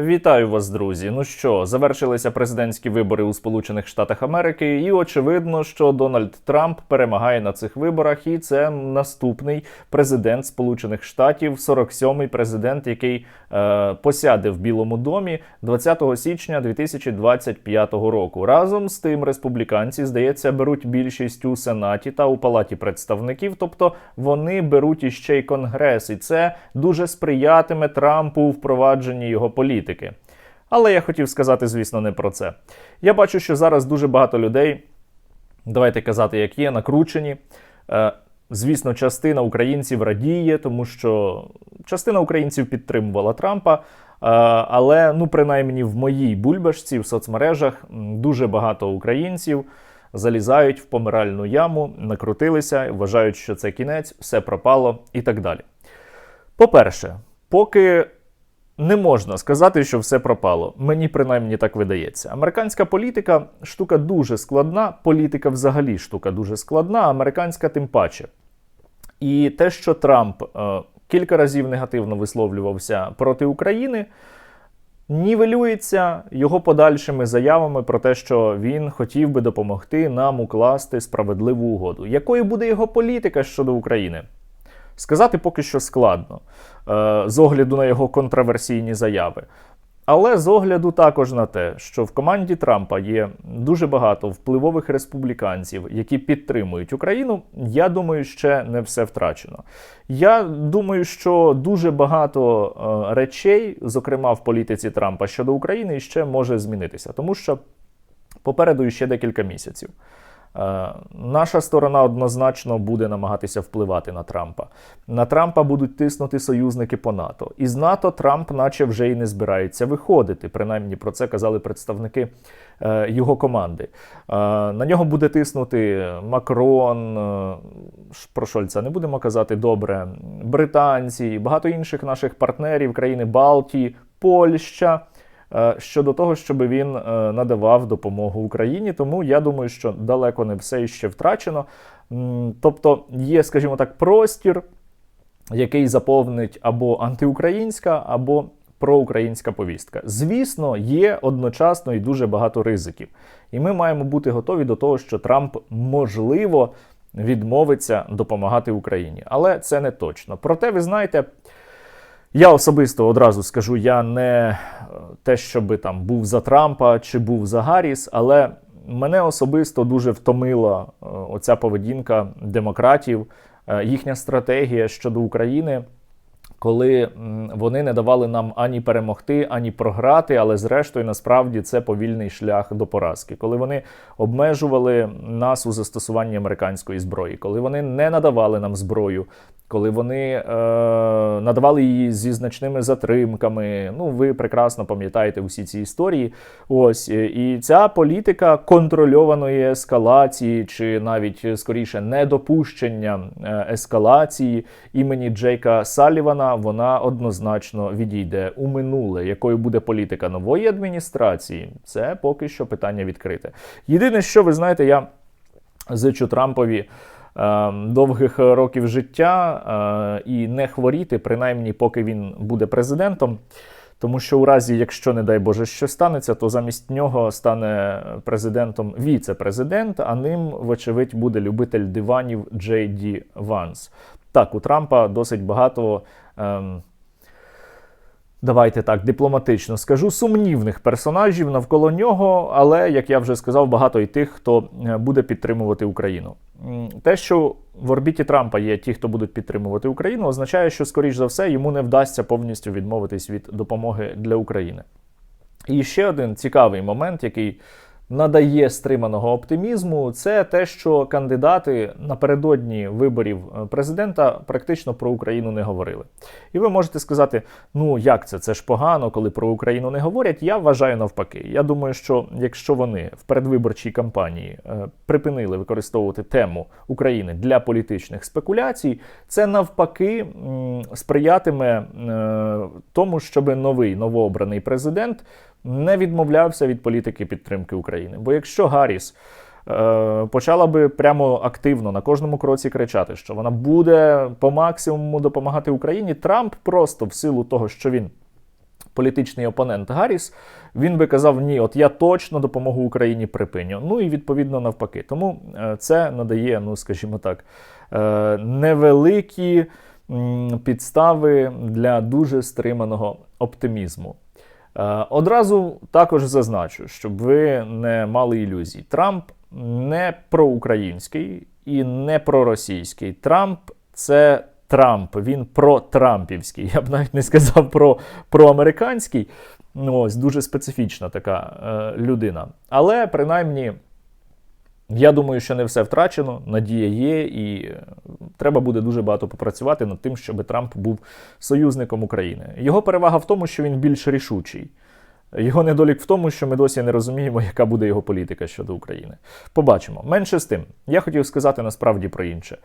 Вітаю вас, друзі. Ну що, завершилися президентські вибори у Сполучених Штатах Америки, і очевидно, що Дональд Трамп перемагає на цих виборах, і це наступний президент Сполучених Штатів, 47-й президент, який е, посяде в Білому домі 20 січня 2025 року. Разом з тим, республіканці, здається, беруть більшість у Сенаті та у Палаті представників, тобто вони беруть іще й Конгрес, і це дуже сприятиме Трампу у впровадженні його політики. Але я хотів сказати, звісно, не про це. Я бачу, що зараз дуже багато людей, давайте казати, як є, накручені. Е, Звісно, частина українців радіє, тому що частина українців підтримувала Трампа. Е, Але, ну, принаймні, в моїй бульбашці в соцмережах дуже багато українців залізають в помиральну яму, накрутилися, вважають, що це кінець, все пропало і так далі. По-перше, поки не можна сказати, що все пропало. Мені принаймні так видається. Американська політика штука дуже складна. Політика взагалі штука дуже складна, американська тим паче. І те, що Трамп е, кілька разів негативно висловлювався проти України, нівелюється його подальшими заявами про те, що він хотів би допомогти нам укласти справедливу угоду. Якою буде його політика щодо України? Сказати поки що складно е, з огляду на його контроверсійні заяви. Але з огляду також на те, що в команді Трампа є дуже багато впливових республіканців, які підтримують Україну, я думаю, ще не все втрачено. Я думаю, що дуже багато е, речей, зокрема в політиці Трампа щодо України, ще може змінитися, тому що попереду ще декілька місяців. Е, Наша сторона однозначно буде намагатися впливати на Трампа. На Трампа будуть тиснути союзники по НАТО. Із НАТО Трамп, наче вже і не збирається виходити. Принаймні про це казали представники е, його команди. Е, На нього буде тиснути Макрон. Про Шольца не будемо казати добре. Британці, багато інших наших партнерів, країни Балтії, Польща щодо того, щоб він е, надавав допомогу Україні. Тому я думаю, що далеко не все ще втрачено. Тобто є, скажімо так, простір, який заповнить або антиукраїнська, або проукраїнська повістка. Звісно, є одночасно і дуже багато ризиків. І ми маємо бути готові до того, що Трамп можливо відмовиться допомагати Україні. Але це не точно. Проте, ви знаєте. Я особисто одразу скажу, я не е, те, щоби там був за Трампа чи був за Гарріс, але мене особисто дуже втомила е, оця поведінка демократів, е, їхня стратегія щодо України. Коли вони не давали нам ані перемогти, ані програти, але зрештою насправді це повільний шлях до поразки. Коли вони обмежували нас у застосуванні американської зброї, коли вони не надавали нам зброю, коли вони е, надавали її зі значними затримками. Ну, ви прекрасно пам'ятаєте усі ці історії. Ось е, і ця політика контрольованої ескалації, чи навіть е, скоріше недопущення е, ескалації імені Джейка Салівана, вона однозначно відійде у минуле. Якою буде політика нової адміністрації? Це поки що питання відкрите. Єдине, що ви знаєте, я зичу Трампові довгих років життя е, і не хворіти, принаймні, поки він буде президентом. Тому що у разі, якщо, не дай Боже, що станеться, то замість нього стане президентом віце-президент, а ним, вочевидь, буде любитель диванів Джей Ді Ванс. Так, у Трампа досить багато. Ем, Давайте так дипломатично скажу, сумнівних персонажів навколо нього, але, як я вже сказав, багато і тих, хто е, буде підтримувати Україну. Те, що в орбіті Трампа є ті, хто будуть підтримувати Україну, означає, що, скоріш за все, йому не вдасться повністю відмовитись від допомоги для України. І ще один цікавий момент, який надає стриманого оптимізму, це те, що кандидати напередодні виборів е, президента практично про Україну не говорили. І ви можете сказати: ну як це? Це ж погано, коли про Україну не говорять. Я вважаю навпаки. Я думаю, що якщо вони в передвиборчій кампанії е, припинили використовувати тему України для політичних спекуляцій, це навпаки сприятиме е, тому, щоб новий новообраний президент не відмовлявся від політики підтримки України. Бо якщо Гарріс е, почала би прямо активно на кожному кроці кричати, що вона буде по максимуму допомагати Україні, Трамп просто в силу того, що він політичний опонент Гарріс, він би казав: ні, от я точно допомогу Україні припиню. Ну і відповідно навпаки. Тому е, це надає, ну скажімо так, е, невеликі підстави для дуже стриманого оптимізму. Е, Одразу також зазначу, щоб ви не мали ілюзій. Трамп не проукраїнський і не проросійський. Трамп це Трамп, він протрампівський. Я б навіть не сказав про проамериканський. Ось дуже специфічна така е, людина. Але принаймні. Я думаю, що не все втрачено, надія є, і е, треба буде дуже багато попрацювати над тим, щоб Трамп був союзником України. Його перевага в тому, що він більш рішучий. Його недолік в тому, що ми досі не розуміємо, яка буде його політика щодо України. Побачимо. Менше з тим, я хотів сказати насправді про інше.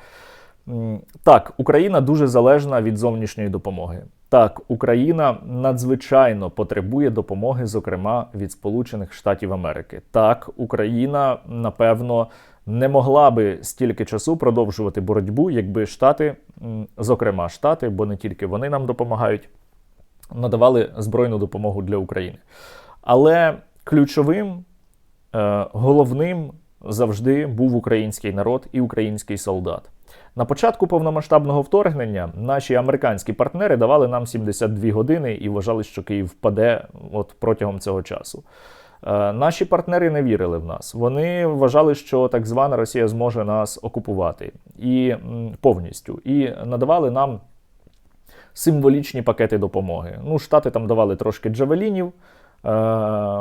Так, Україна дуже залежна від зовнішньої допомоги. Так, Україна надзвичайно потребує допомоги, зокрема від Сполучених Штатів Америки. Так, Україна, напевно, не могла би стільки часу продовжувати боротьбу, якби Штати, зокрема Штати, бо не тільки вони нам допомагають, надавали збройну допомогу для України. Але ключовим, е, головним завжди був український народ і український солдат. На початку повномасштабного вторгнення наші американські партнери давали нам 72 години і вважали, що Київ впаде от протягом цього часу. Е, Наші партнери не вірили в нас. Вони вважали, що так звана Росія зможе нас окупувати і повністю, і надавали нам символічні пакети допомоги. Ну, Штати там давали трошки джавелінів. Е,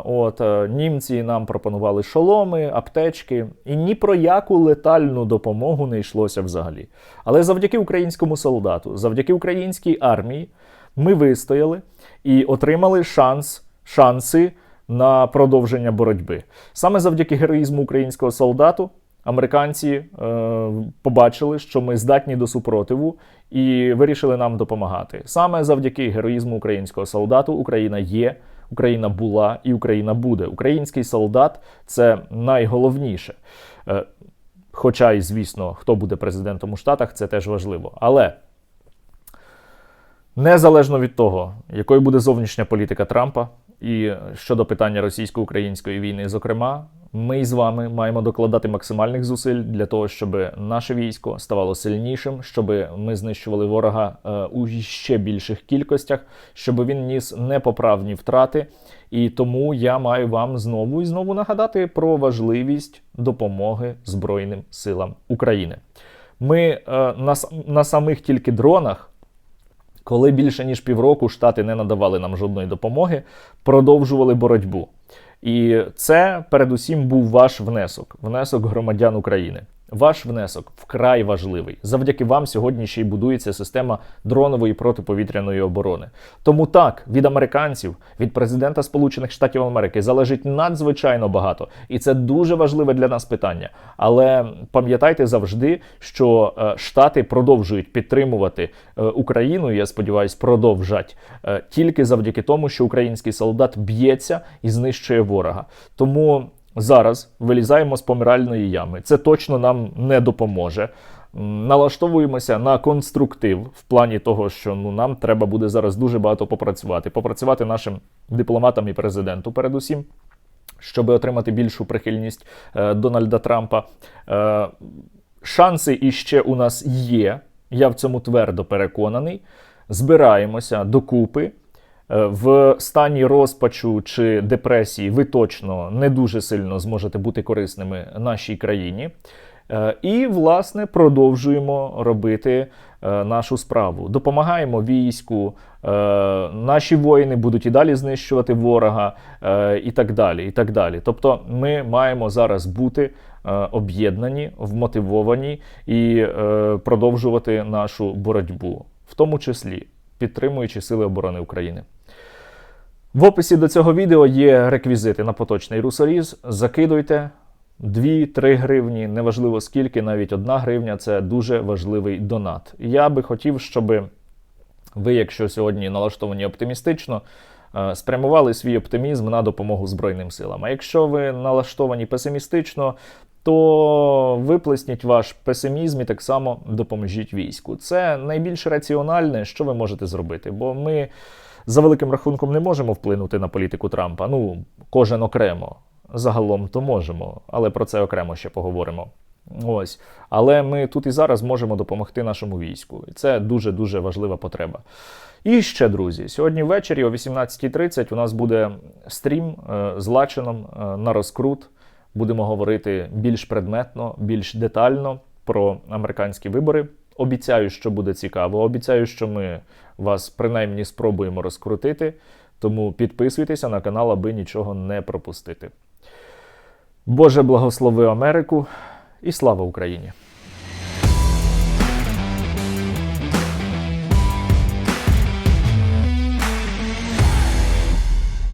От е, німці нам пропонували шоломи, аптечки, і ні про яку летальну допомогу не йшлося взагалі. Але завдяки українському солдату, завдяки українській армії, ми вистояли і отримали шанс, шанси на продовження боротьби. Саме завдяки героїзму українського солдату. Американці е, побачили, що ми здатні до супротиву, і вирішили нам допомагати. Саме завдяки героїзму українського солдату Україна є, Україна була і Україна буде. Український солдат це найголовніше. Е, хоча і звісно, хто буде президентом у Штатах, це теж важливо. Але незалежно від того, якою буде зовнішня політика Трампа, і щодо питання російсько-української війни, зокрема, ми з вами маємо докладати максимальних зусиль для того, щоб наше військо ставало сильнішим, щоб ми знищували ворога е, у ще більших кількостях, щоб він ніс непоправні втрати. І тому я маю вам знову і знову нагадати про важливість допомоги Збройним силам України. Ми е, на, на самих тільки дронах коли більше ніж півроку Штати не надавали нам жодної допомоги, продовжували боротьбу. І це передусім був ваш внесок, внесок громадян України. Ваш внесок вкрай важливий. Завдяки вам сьогодні ще й будується система дронової протиповітряної оборони. Тому так, від американців, від президента Сполучених Штатів Америки залежить надзвичайно багато, і це дуже важливе для нас питання. Але пам'ятайте завжди, що е, Штати продовжують підтримувати е, Україну. Я сподіваюся, продовжать е, тільки завдяки тому, що український солдат б'ється і знищує ворога. Тому зараз вилізаємо з помиральної ями. Це точно нам не допоможе. Налаштовуємося на конструктив в плані того, що ну нам треба буде зараз дуже багато попрацювати, попрацювати нашим дипломатам і президенту, передусім. Щоб отримати більшу прихильність е, Дональда Трампа. Е, шанси іще у нас є. Я в цьому твердо переконаний. Збираємося докупи. Е, В стані розпачу чи депресії ви точно не дуже сильно зможете бути корисними нашій країні. Е, І, власне, продовжуємо робити е, нашу справу. Допомагаємо війську, наші воїни будуть і далі знищувати ворога, і так далі. і так далі. Тобто, ми маємо зараз бути об'єднані, вмотивовані і продовжувати нашу боротьбу, в тому числі підтримуючи Сили оборони України. В описі до цього відео є реквізити на поточний русоріз. Закидуйте 2-3 гривні, неважливо скільки, навіть 1 гривня це дуже важливий донат. Я би хотів, щоб ви, якщо сьогодні налаштовані оптимістично, е, спрямували свій оптимізм на допомогу Збройним силам. А якщо ви налаштовані песимістично, то виплесніть ваш песимізм і так само допоможіть війську. Це найбільш раціональне, що ви можете зробити, бо ми за великим рахунком не можемо вплинути на політику Трампа. Ну, кожен окремо. Загалом то можемо, але про це окремо ще поговоримо. Ось. Але ми тут і зараз можемо допомогти нашому війську. І це дуже дуже важлива потреба. І ще, друзі, сьогодні ввечері о 18.30 у нас буде стрім е, з Лачином е, на розкрут. Будемо говорити більш предметно, більш детально про американські вибори. Обіцяю, що буде цікаво. Обіцяю, що ми вас принаймні спробуємо розкрутити. Тому підписуйтеся на канал, аби нічого не пропустити. Боже благослови Америку і слава Україні!